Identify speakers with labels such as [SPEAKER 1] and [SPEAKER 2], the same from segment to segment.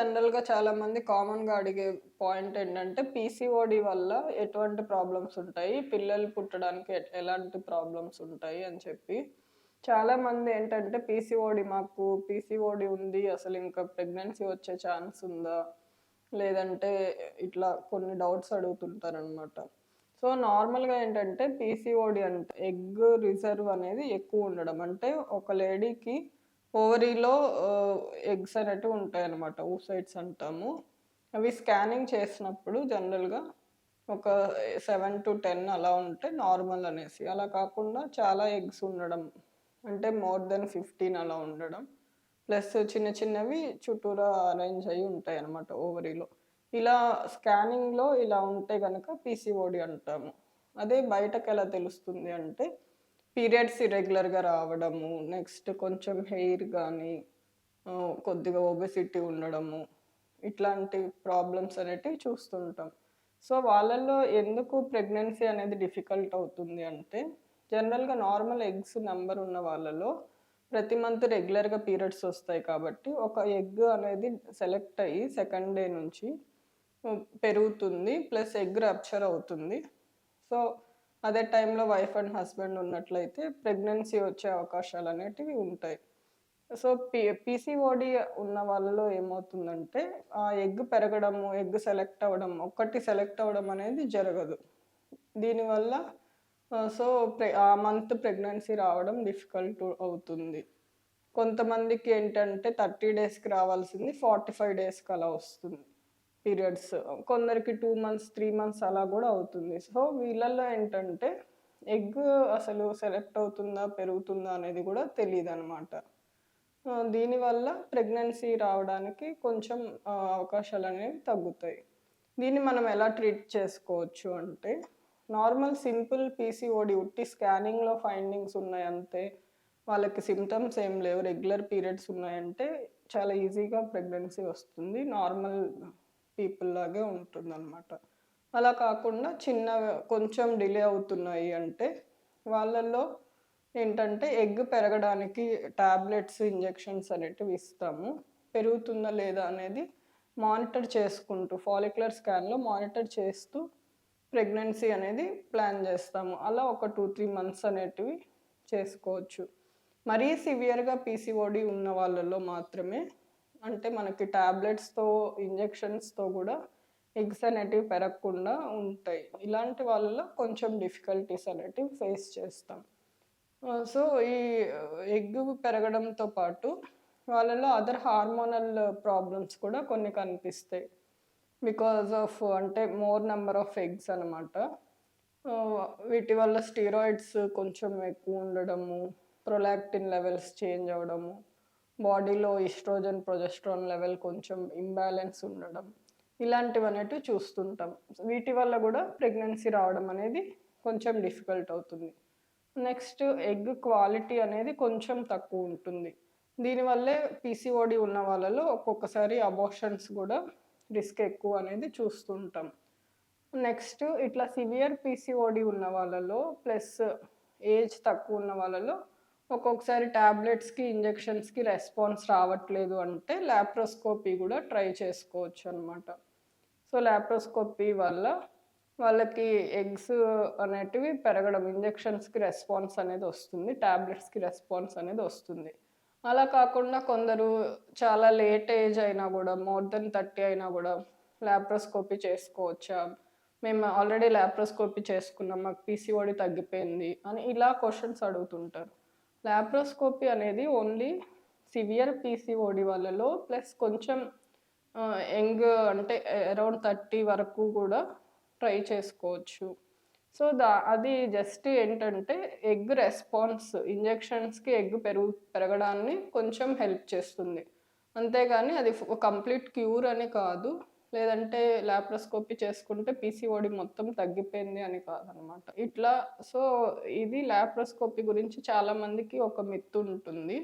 [SPEAKER 1] జనరల్‌గా చాలామంది కామన్‌గా అడిగే పాయింట్ ఏంటంటే, పీసీఓడి వల్ల ఎటువంటి ప్రాబ్లమ్స్ ఉంటాయి? పిల్లలు పుట్టడానికి ఎలాంటి ప్రాబ్లమ్స్ ఉంటాయి అని చెప్పి. చాలామంది ఏంటంటే, పీసీఓడి మాకు పీసీఓడి ఉంది. అసలు ఇంకా ప్రెగ్నెన్సీ వచ్చే ఛాన్స్ ఉందా? లేదంటే ఇట్లా కొన్ని డౌట్స్ అడుగుతుంటారనమాట. సో, నార్మల్‌గా ఏంటంటే పీసీఓడి అంటే ఎగ్ రిజర్వ్ అనేది ఎక్కువ ఉండడం. అంటే ఒక లేడీకి ఓవరీలో ఎగ్స్ అనేటివి ఉంటాయన్నమాట. oocytes అంటాము. అవి స్కానింగ్ చేసినప్పుడు జనరల్‌గా ఒక 7-10 అలా ఉంటే నార్మల్ అనేసి. అలా కాకుండా చాలా ఎగ్స్ ఉండడం. అంటే మోర్ దెన్ 15 అలా ఉండడం. ప్లస్ చిన్న చిన్నవి చుట్టూరా అరేంజ్ అయ్యి ఉంటాయన్నమాట ఓవరీలో. ఇలా స్కానింగ్‌లో ఇలా ఉంటే కనుక పీసీఓడి అంటాము. అదే బయటకు ఎలా తెలుస్తుంది అంటే, పీరియడ్స్ ఇర్రెగ్యులర్‌గా రావడము, నెక్స్ట్ కొంచెం హెయిర్ కానీ కొద్దిగా ఒబెసిటీ ఉండడము, ఇట్లాంటి ప్రాబ్లమ్స్ అనేటివి చూస్తుంటాం. సో, వాళ్ళల్లో ఎందుకు ప్రెగ్నెన్సీ అనేది డిఫికల్ట్ అవుతుంది అంటే, జనరల్‌గా నార్మల్ ఎగ్స్ నెంబర్ ఉన్న వాళ్ళలో ప్రతి మంత్ రెగ్యులర్‌గా పీరియడ్స్ వస్తాయి కాబట్టి, ఒక ఎగ్ అనేది సెలెక్ట్ అయ్యి సెకండ్ డే నుంచి పెరుగుతుంది. ప్లస్ ఎగ్ రప్చర్ అవుతుంది. సో, అదే టైంలో వైఫ్ అండ్ హస్బెండ్ ఉన్నట్లయితే ప్రెగ్నెన్సీ వచ్చే అవకాశాలు అనేటివి ఉంటాయి. సో, పీ పీసీఓడీ ఉన్న వాళ్ళలో ఏమవుతుందంటే, ఆ ఎగ్ పెరగడము, ఎగ్ సెలెక్ట్ అవ్వడం, ఒక్కటి సెలెక్ట్ అవ్వడం అనేది జరగదు. దీనివల్ల సో, ప్రె ఆ మంత్ ప్రెగ్నెన్సీ రావడం డిఫికల్ట్ అవుతుంది. కొంతమందికి ఏంటంటే 30 డేస్‌కి రావాల్సింది 45 డేస్‌కి అలా వస్తుంది పీరియడ్స్. కొందరికి టూ మంత్స్, త్రీ మంత్స్ అలా కూడా అవుతుంది. సో, వీళ్ళల్లో ఏంటంటే ఎగ్ అసలు సెలెక్ట్ అవుతుందా, పెరుగుతుందా అనేది కూడా తెలియదు అనమాట దీనివల్ల ప్రెగ్నెన్సీ రావడానికి కొంచెం అవకాశాలు అనేవి తగ్గుతాయి. దీన్ని మనం ఎలా ట్రీట్ చేసుకోవచ్చు అంటే, నార్మల్ సింపుల్ పీసీఓడి ఉట్టి స్కానింగ్‌లో ఫైండింగ్స్ ఉన్నాయంతే వాళ్ళకి సిమ్టమ్స్ ఏం లేవు. రెగ్యులర్ పీరియడ్స్ ఉన్నాయంటే చాలా ఈజీగా ప్రెగ్నెన్సీ వస్తుంది. నార్మల్ పీపుల్ లాగే ఉంటుందనమాట. అలా కాకుండా చిన్న కొంచెం డిలే అవుతున్నాయి అంటే, వాళ్ళల్లో ఏంటంటే ఎగ్ పెరగడానికి టాబ్లెట్స్, ఇంజెక్షన్స్ అనేటివి ఇస్తాము. పెరుగుతుందా లేదా అనేది మానిటర్ చేసుకుంటూ ఫాలిక్యులర్ స్కాన్‌లో మానిటర్ చేస్తూ ప్రెగ్నెన్సీ అనేది ప్లాన్ చేస్తాము అలా ఒక 2, 3 మంత్స్ అనేటివి చేసుకోవచ్చు. మరీ సివియర్‌గా పీసీఓడి ఉన్న వాళ్ళలో మాత్రమే అంటే మనకి టాబ్లెట్స్‌తో, ఇంజెక్షన్స్‌తో కూడా ఎగ్స్ అనేటివి పెరగకుండా ఉంటాయి. ఇలాంటి వాళ్ళలో కొంచెం డిఫికల్టీస్ అనేటివి ఫేస్ చేస్తాం. సో, ఈ ఎగ్ పెరగడంతో పాటు వాళ్ళలో అదర్ హార్మోనల్ ప్రాబ్లమ్స్ కూడా కొన్ని కనిపిస్తాయి. బికాజ్ ఆఫ్ అంటే మోర్ నెంబర్ ఆఫ్ ఎగ్స్ అనమాట. వీటి వల్ల స్టీరాయిడ్స్ కొంచెం ఎక్కువ ఉండడము, ప్రొలాక్టిన్ లెవెల్స్ చేంజ్ అవ్వడము, బాడీలో ఈస్ట్రోజన్, ప్రొజెస్ట్రాన్ లెవెల్ కొంచెం ఇంబ్యాలెన్స్ ఉండడం, ఇలాంటివి అనేవి చూస్తుంటాం. వీటి వల్ల కూడా ప్రెగ్నెన్సీ రావడం అనేది కొంచెం డిఫికల్ట్ అవుతుంది. నెక్స్ట్ ఎగ్ క్వాలిటీ అనేది కొంచెం తక్కువ ఉంటుంది. దీనివల్లే పీసీఓడీ ఉన్న వాళ్ళలో ఒక్కొక్కసారి అబోషన్స్ కూడా రిస్క్ ఎక్కువ అనేది చూస్తుంటాం. నెక్స్ట్ ఇట్లా సివియర్ పీసీఓడీ ఉన్న వాళ్ళలో ప్లస్ ఏజ్ తక్కువ ఉన్న వాళ్ళలో ఒక్కొక్కసారి టాబ్లెట్స్‌కి, ఇంజెక్షన్స్‌కి రెస్పాన్స్ రావట్లేదు అంటే ల్యాప్రోస్కోపీ కూడా ట్రై చేసుకోవచ్చు అనమాట సో, ల్యాప్రోస్కోపీ వల్ల వాళ్ళకి ఎగ్స్ అనేటివి పెరగడం, ఇంజెక్షన్స్‌కి రెస్పాన్స్ అనేది వస్తుంది. టాబ్లెట్స్‌కి రెస్పాన్స్ అనేది వస్తుంది. అలా కాకుండా కొందరు చాలా లేట్ ఏజ్ అయినా కూడా మోర్ దెన్ 30 అయినా కూడా ల్యాప్రోస్కోపీ చేసుకోవచ్చా? మేము ఆల్రెడీ ల్యాప్రోస్కోపీ చేసుకున్నాం. మాకు పీసీఓడి తగ్గిపోయింది అని ఇలా క్వశ్చన్స్ అడుగుతుంటారు. లాప్రోస్కోపీ అనేది ఓన్లీ సివియర్ పీసీఓడీ వాళ్ళలో ప్లస్ కొంచెం యంగ్ అంటే అరౌండ్ 30 వరకు కూడా ట్రై చేసుకోవచ్చు. సో, దా అది జస్ట్ ఏంటంటే ఎగ్ రెస్పాన్స్ ఇంజెక్షన్స్‌కి ఎగ్ పెరుగు పెరగడాన్ని కొంచెం హెల్ప్ చేస్తుంది. అంతేగాని అది కంప్లీట్ క్యూర్ అని కాదు. లేదంటే లాప్రోస్కోపీ చేసుకుంటే పీసీఓడి మొత్తం తగ్గిపోయింది అని కాదనమాట. ఇట్లా సో, ఇది లాప్రోస్కోపీ గురించి చాలామందికి ఒక మిత్తు ఉంటుంది.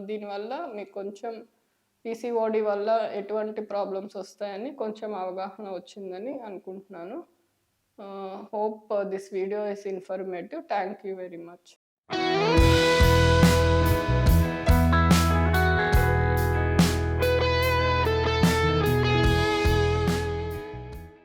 [SPEAKER 1] దీనివల్ల మీకు కొంచెం పీసీఓడీ వల్ల ఎటువంటి ప్రాబ్లమ్స్ వస్తాయని కొంచెం అవగాహన వచ్చిందని అనుకుంటున్నాను. Hope this video is informative. Thank you very much.